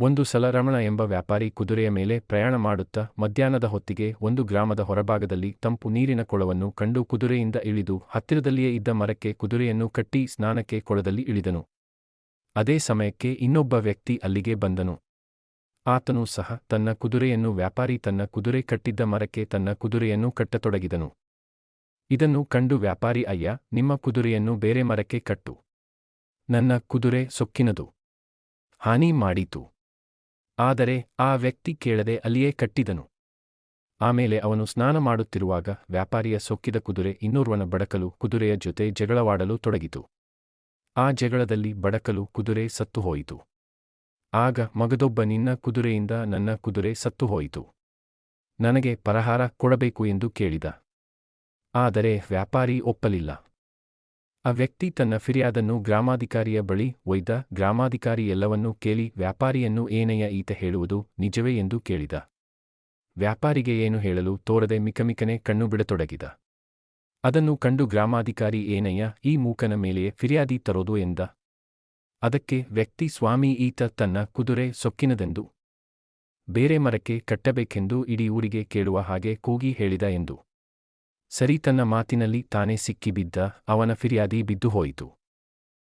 ಒಂದು ಸಲ ರಮಣ ಎಂಬ ವ್ಯಾಪಾರಿ ಕುದುರೆಯ ಮೇಲೆ ಪ್ರಯಾಣ ಮಾಡುತ್ತಾ ಮಧ್ಯಾಹ್ನದ ಹೊತ್ತಿಗೆ ಒಂದು ಗ್ರಾಮದ ಹೊರಭಾಗದಲ್ಲಿ ತಂಪು ನೀರಿನ ಕೊಳವನ್ನು ಕಂಡು ಕುದುರೆಯಿಂದ ಇಳಿದು ಹತ್ತಿರದಲ್ಲಿಯೇ ಇದ್ದ ಮರಕ್ಕೆ ಕುದುರೆಯನ್ನು ಕಟ್ಟಿ ಸ್ನಾನಕ್ಕೆ ಕೊಳದಲ್ಲಿ ಇಳಿದನು. ಅದೇ ಸಮಯಕ್ಕೆ ಇನ್ನೊಬ್ಬ ವ್ಯಕ್ತಿ ಅಲ್ಲಿಗೆ ಬಂದನು. ಆತನು ಸಹ ತನ್ನ ಕುದುರೆಯನ್ನು ವ್ಯಾಪಾರಿ ತನ್ನ ಕುದುರೆ ಕಟ್ಟಿದ್ದ ಮರಕ್ಕೆ ತನ್ನ ಕುದುರೆಯನ್ನು ಕಟ್ಟತೊಡಗಿದನು. ಇದನ್ನು ಕಂಡು ವ್ಯಾಪಾರಿ, ಅಯ್ಯ, ನಿಮ್ಮ ಕುದುರೆಯನ್ನು ಬೇರೆ ಮರಕ್ಕೆ ಕಟ್ಟು. ನನ್ನ ಕುದುರೆ ಸೊಕ್ಕಿನದು. ಹಾನಿ ಮಾಡೀತು. ಆದರೆ ಆ ವ್ಯಕ್ತಿ ಕೇಳದೆ ಅಲ್ಲಿಯೇ ಕಟ್ಟಿದನು. ಆಮೇಲೆ ಅವನು ಸ್ನಾನ ಮಾಡುತ್ತಿರುವಾಗ ವ್ಯಾಪಾರಿಯ ಸೊಕ್ಕಿದ ಕುದುರೆ ಇನ್ನೋರ್ವನ ಬಡಕಲು ಕುದುರೆಯ ಜೊತೆ ಜಗಳವಾಡಲು ತೊಡಗಿತು. ಆ ಜಗಳದಲ್ಲಿ ಬಡಕಲು ಕುದುರೆ ಸತ್ತು ಹೋಯಿತು. ಆಗ ಮಗದೊಬ್ಬ ನಿನ್ನ ಕುದುರೆಯಿಂದ ನನ್ನ ಕುದುರೆ ಸತ್ತು ಹೋಯಿತು. ನನಗೆ ಪರಹಾರ ಕೊಡಬೇಕು ಎಂದು ಕೇಳಿದ. ಆದರೆ ವ್ಯಾಪಾರಿ ಒಪ್ಪಲಿಲ್ಲ. ಆ ವ್ಯಕ್ತಿ ತನ್ನ ಫಿರ್ಯಾದನ್ನು ಗ್ರಾಮಾಧಿಕಾರಿಯ ಬಳಿ ಒಯ್ದ, ಗ್ರಾಮಾಧಿಕಾರಿ ಎಲ್ಲವನ್ನೂ ಕೇಳಿ, ವ್ಯಾಪಾರಿಯನ್ನು ಏನಯ್ಯ ಈತ ಹೇಳುವುದು ನಿಜವೇ ಎಂದು ಕೇಳಿದ. ವ್ಯಾಪಾರಿಗೆ ಏನು ಹೇಳಲು ತೋರದೆ ಮಿಕಮಿಕನೆ ಕಣ್ಣು ಬಿಡತೊಡಗಿದ ಅದನ್ನು ಕಂಡು ಗ್ರಾಮಾಧಿಕಾರಿ ಏನಯ್ಯ ಈ ಮೂಕನ ಮೇಲೆಯೇ ಫಿರ್ಯಾದಿ ತರೋದು ಎಂದ. ಅದಕ್ಕೆ ವ್ಯಕ್ತಿ, ಸ್ವಾಮಿ, ಈತ ತನ್ನ ಕುದುರೆ ಸೊಕ್ಕಿನದೆಂದು. ಬೇರೆ ಮರಕ್ಕೆ ಕಟ್ಟಬೇಕೆಂದು ಇಡೀ ಊರಿಗೆ ಕೇಳುವ ಹಾಗೆ ಕೂಗಿ ಹೇಳಿದ ಎಂದು. ಸರಿ ತನ್ನ ಮಾತಿನಲ್ಲಿ ತಾನೇ ಸಿಕ್ಕಿಬಿದ್ದ ಅವನ ಫಿರ್ಯಾದಿ ಬಿದ್ದು ಹೋಯಿತು